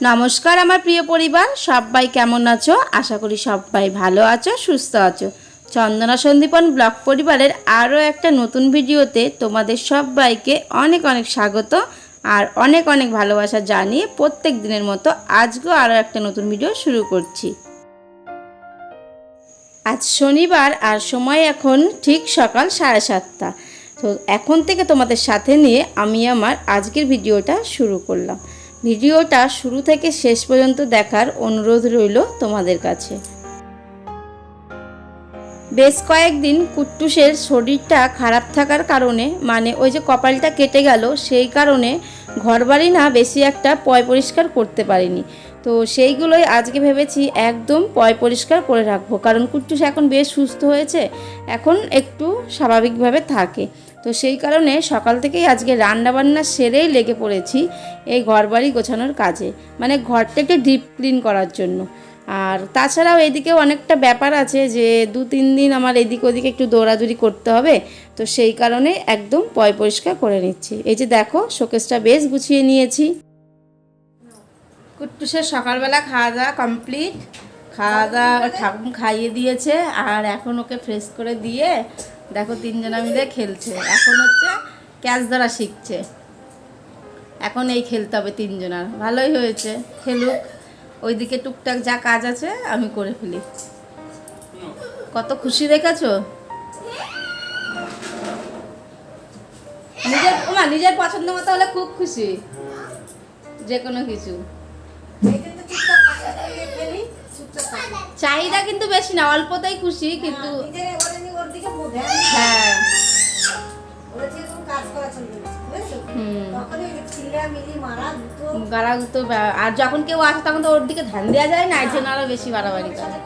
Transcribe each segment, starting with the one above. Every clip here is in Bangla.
নমস্কার আমার প্রিয় পরিবার, সবাই কেমন আছো? আশা করি সবাই ভালো আছো, সুস্থ আছো। চন্দনা সন্দীপন ব্লগ পরিবারের আরও একটা নতুন ভিডিওতে তোমাদের সবাইকে অনেক অনেক স্বাগত আর অনেক অনেক ভালোবাসা জানিয়ে প্রত্যেক দিনের মতো আজকেও আরও একটা নতুন ভিডিও শুরু করছি। আজ শনিবার আর সময় এখন ঠিক সকাল সাড়ে সাতটা। তো এখন থেকে তোমাদের সাথে নিয়ে আমি আমার আজকের ভিডিওটা শুরু করলাম। ভিডিওটা শুরু থেকে শেষ পর্যন্ত দেখার অনুরোধ রইল তোমাদের কাছে। বেশ কয়েকদিন কুট্টুসের শরীরটা খারাপ থাকার কারণে মানে ওই যে কপালটা কেটে গেল, সেই কারণে ঘরবাড়ি না বেশি একটা পয় পরিষ্কার করতে পারিনি। তো সেইগুলোই আজকে ভেবেছি একদম পয় পরিষ্কার করে রাখব, কারণ কুট্টুস এখন বেশ সুস্থ হয়েছে, এখন একটু স্বাভাবিকভাবে থাকে। তো সেই কারণে সকাল থেকেই আজকে রান্না বান্না সেরেই লেগে পড়েছি এই ঘরবাড়ি গোছানোর কাজে মানে ঘরটা একটু ডিপ ক্লিন করার জন্য। আর তাছাড়াও এদিকেও অনেকটা ব্যাপার আছে যে দু তিন দিন আমার এদিক ওদিকে একটু দৌড়াদৌড়ি করতে হবে, তো সেই কারণে একদম পয় পরিষ্কার করে নিচ্ছি। এই যে দেখো, শোকেসটা বেশ গুছিয়ে নিয়েছি। কুট্টুসের সকালবেলা খাওয়া দাওয়া কমপ্লিট খাওয়া দাওয়া ঠাকুর খাইয়ে দিয়েছে, আর এখন ওকে ফ্রেশ করে দিয়ে দেখো তিনজনা মিলে খেলছে। এখন হচ্ছে ক্যাচ ধরা শিখছে। এখন এই খেলতে হবে তিনজনার ভালোই হয়েছে। খেলুক। ওইদিকে টুকটাক যা কাজ আছে, আমি করে ফেলি। কত খুশি দেখেছ? নিজের ওমা, নিজের পছন্দ মতো হলে খুব খুশি। যে কোনো কিছু। চাহিদা কিন্তু বেশি না, অল্পতেই খুশি, কিন্তু হ্যাঁ। গাড়া আর যখন কেউ আসে তখন তো ওর দিকে ধ্যান দেওয়া যায় না এর জন্য আরও বেশি বাড়াবাড়ি করে।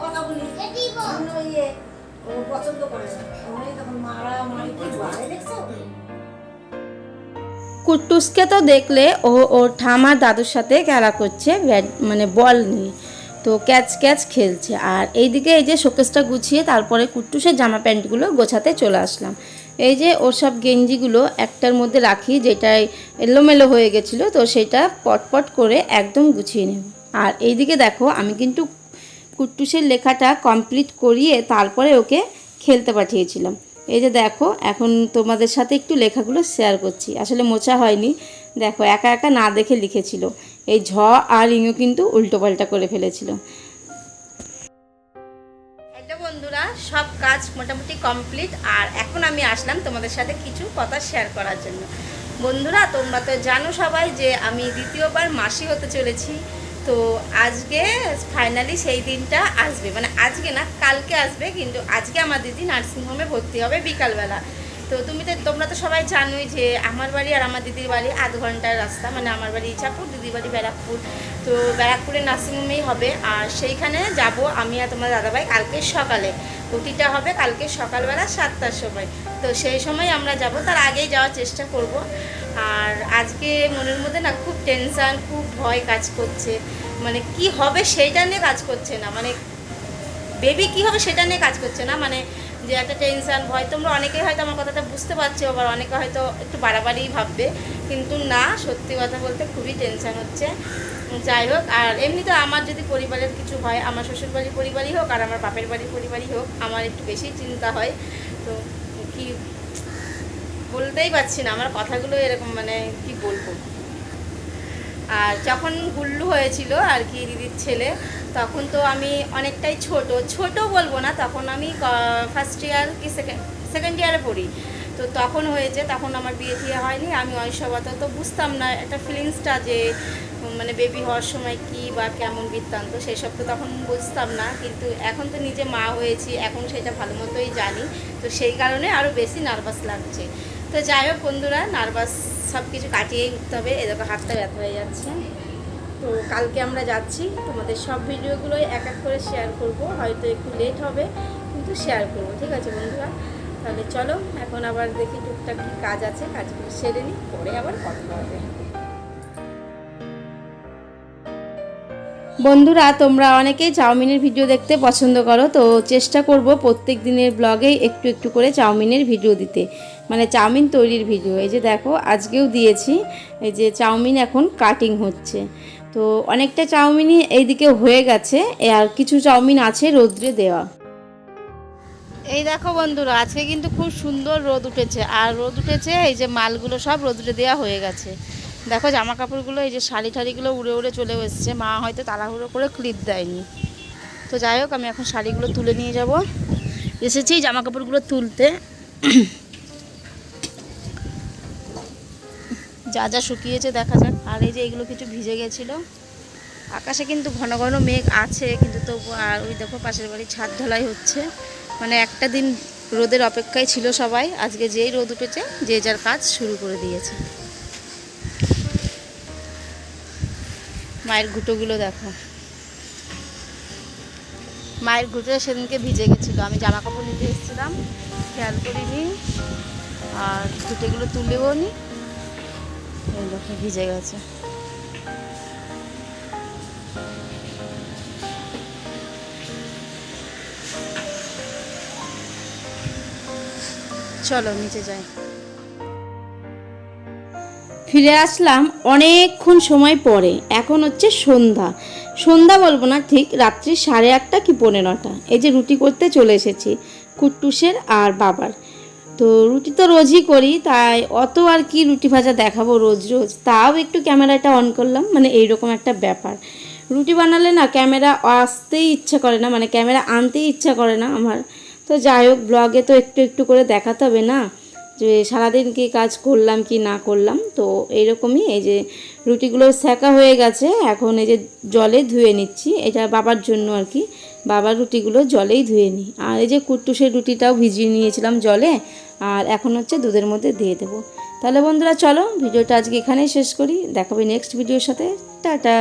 পছন্দ করে না আমি তখন মারামারি কি বাড়ে দেখছ কুট্টুসকে তো দেখলে ও ওর ঠামার দাদুর সাথে খেলা করছে ব্যাট মানে বল নিয়ে। তো ক্যাচ ক্যাচ খেলছে। আর এইদিকে এই যে শোকেসটা গুছিয়ে তারপরে কুট্টুসের জামা প্যান্টগুলো গোছাতে চলে আসলাম। এই যে ওর সব গেঞ্জিগুলো একটার মধ্যে রাখি, যেটাই এলোমেলো হয়ে গেছিল, তো সেটা পটপট করে একদম গুছিয়ে নেব। আর এইদিকে দেখো, আমি কিন্তু কুট্টুসের লেখাটা কমপ্লিট করিয়ে তারপরে ওকে খেলতে পাঠিয়েছিলাম। এই যে দেখো, এখন তোমাদের সাথে একটু লেখাগুলো শেয়ার করছি। আসলে মোছা হয়নি। দেখো, একা একা না দেখে লিখেছিল। এই ঝ আর ইঙো কিন্তু উল্টোপাল্টা করে ফেলেছিল। বন্ধুরা, সব কাজ মোটামুটি কমপ্লিট, আর এখন আমি আসলাম তোমাদের সাথে কিছু কথা শেয়ার করার জন্য। বন্ধুরা, তোমরা তো জানো সবাই যে আমি দ্বিতীয়বার মাসি হতে চলেছি, তো আজকে ফাইনালি সেই দিনটা আসবে। মানে আজকে না, কালকে আসবে, কিন্তু আজকে আমার দিদি নার্সিংহোমে ভর্তি হবে বিকালবেলা। তো তুমি তো তোমরা তো সবাই জানোই যে আমার বাড়ি আর আমার দিদির বাড়ি আধ ঘণ্টার রাস্তা। মানে আমার বাড়ি ইচ্ছাপুর দিদির বাড়ি ব্যারাকপুর। তো ব্যারাকপুরে নার্সিংহোমেই হবে। আর সেইখানে যাব আমি আর তোমার দাদাভাই কালকে সকালে। ওটিটা হবে কালকে সকালবেলা সাতটার সময়। তো সেই সময় আমরা যাব। তার আগেই যাওয়ার চেষ্টা করব। আর আজকে মনের মধ্যে না খুব টেনশান, খুব ভয় কাজ করছে। মানে কি হবে সেইটা নিয়ে কাজ করছে না। মানে বেবি কি হবে সেটা নিয়ে কাজ করছে না। মানে যে একটা টেনশন ভয়। তোমরা অনেকেই হয়তো আমার কথাটা বুঝতে পারছ, আবার অনেকে হয়তো একটু বাড়াবাড়ি ভাববে। কিন্তু না, সত্যি কথা বলতে খুবই টেনশান হচ্ছে। যাই হোক, আর এমনিতে আমার যদি পরিবারের কিছু হয়, আমার শ্বশুর বাড়ির পরিবারই হোক, আর আমার বাপের বাড়ির পরিবারই হোক, আমার একটু বেশি চিন্তা হয়। তো কি বলতেই পারছি না, আমার কথাগুলো এরকম মানে কি বলব? আর যখন গুল্লু হয়েছিল আর কি দিদির ছেলে, তখন তো আমি অনেকটাই ছোট। ছোট বলব না, তখন আমি ফার্স্ট ইয়ার কি সেকেন্ড সেকেন্ড ইয়ারে পড়ি। তো তখন হয়েছে, তখন আমার বিয়ে টিয়ে হয়নি। আমি ওই সবাত তো বুঝতাম না। একটা ফিলিংসটা যে মানে বেবি হওয়ার সময় কি বা কেমন বৃত্তান্ত, সেসব তো তখন বুঝতাম না। কিন্তু এখন তো নিজে মা হয়েছি, এখন সেটা ভালো মতোই জানি। তো সেই কারণে আরও বেশি নার্ভাস লাগছে। তো যাই হোক বন্ধুরা নার্ভাস সব কিছু কাটিয়েই উঠতে হবে এরকম হাতটা ব্যথা হয়ে যাচ্ছে। তো কালকে আমরা যাচ্ছি, তোমাদের সব ভিডিওগুলোই এক এক করে শেয়ার করব, হয়তো একটু লেট হবে, কিন্তু শেয়ার করব, ঠিক আছে বন্ধুরা? তাহলে চলো, এখন আবার দেখি টুকটাক কি কাজ আছে, কাজগুলো সেরে নিই, পরে আবার কথা হবে। বন্ধুরা, তোমরা অনেকেই চাউমিনের ভিডিও দেখতে পছন্দ করো, তো চেষ্টা করব প্রত্যেক দিনের ব্লগেই একটু একটু করে চাউমিনের ভিডিও দিতে। মানে চাউমিন তৈরির ভিডিও, এই যে দেখো, আজকেও দিয়েছি, এই যে চাউমিন এখন কাটিং হচ্ছে। তো অনেকটা চাউমিনই এইদিকে হয়ে গেছে, আর কিছু চাউমিন আছে রোদ্রে দেওয়া। এই দেখো বন্ধুরা, আজকে কিন্তু খুব সুন্দর রোদ উঠেছে, আর রোদ উঠেছে, এই যে মালগুলো সব রোদ্রে দেওয়া হয়ে গেছে। দেখো জামা কাপড়গুলো এই যে শাড়ি ঠাড়িগুলো উড়ে উড়ে চলে এসছে। মা হয়তো তাড়াহুড়ো করে ক্লিপ দেয়নি। তো যাই হোক, আমি এখন শাড়িগুলো তুলে নিয়ে যাব। এসেছি জামা কাপড়গুলো তুলতে। যা যা শুকিয়েছে দেখা যাক। আর এই যে এগুলো কিছু ভিজে গেছিল। আকাশে কিন্তু ঘন ঘন মেঘ আছে, কিন্তু তবু আর ওই দেখো পাশের বাড়ি ছাদ ঢালাই হচ্ছে। মানে একটা দিন রোদের অপেক্ষায় ছিল সবাই। আজকে যেই রোদ উঠেছে, যে যার কাজ শুরু করে দিয়েছে। মায়ের ঘুটোগুলো দেখো। মায়ের ঘুটো সেদিনকে ভিজে গেছিল। আমি জামা কাপড় নিতে এসেছিলাম, খেয়াল করিনি, আর ঘুটেগুলো তুলেও নি। এই দেখো, ভিজে গেছে। চলো, নিচে যাই। ফিরে আসলাম অনেকক্ষণ সময় পরে। এখন হচ্ছে সন্ধ্যা। সন্ধ্যা বলব না, ঠিক রাত্রি সাড়ে আটটা কি পনেরোটা এই যে রুটি করতে চলে এসেছি, কুট্টুসের আর বাবার। তো রুটি তো রোজই করি, তাই অত আর কি রুটি ভাজা দেখাবো রোজ রোজ। তাও একটু ক্যামেরাটা অন করলাম মানে এইরকম একটা ব্যাপার। রুটি বানালে না ক্যামেরা আসতেই ইচ্ছা করে না মানে ক্যামেরা আনতেই ইচ্ছা করে না আমার। তো যাই হোক, ব্লগে তো একটু একটু করে দেখাতে হবে না। যে সারাদিন কি কাজ করলাম কি না করলাম, তো এইরকমই এই যে রুটিগুলো সেকা হয়ে গেছে, এখন এই যে জলে ধুয়ে নিচ্ছি, এটা বাবার জন্য আর কি, বাবার রুটিগুলো জলেই ধুয়ে নিই। আর এই যে কুট্টুসের রুটিটাও ভিজিয়ে নিয়েছিলাম জলে, আর এখন হচ্ছে দুধের মধ্যে দিয়ে দেবো। তাহলে বন্ধুরা চলো, ভিডিওটা আজকে এখানেই শেষ করি, দেখাবে নেক্সট ভিডিওর সাথে, টাটা!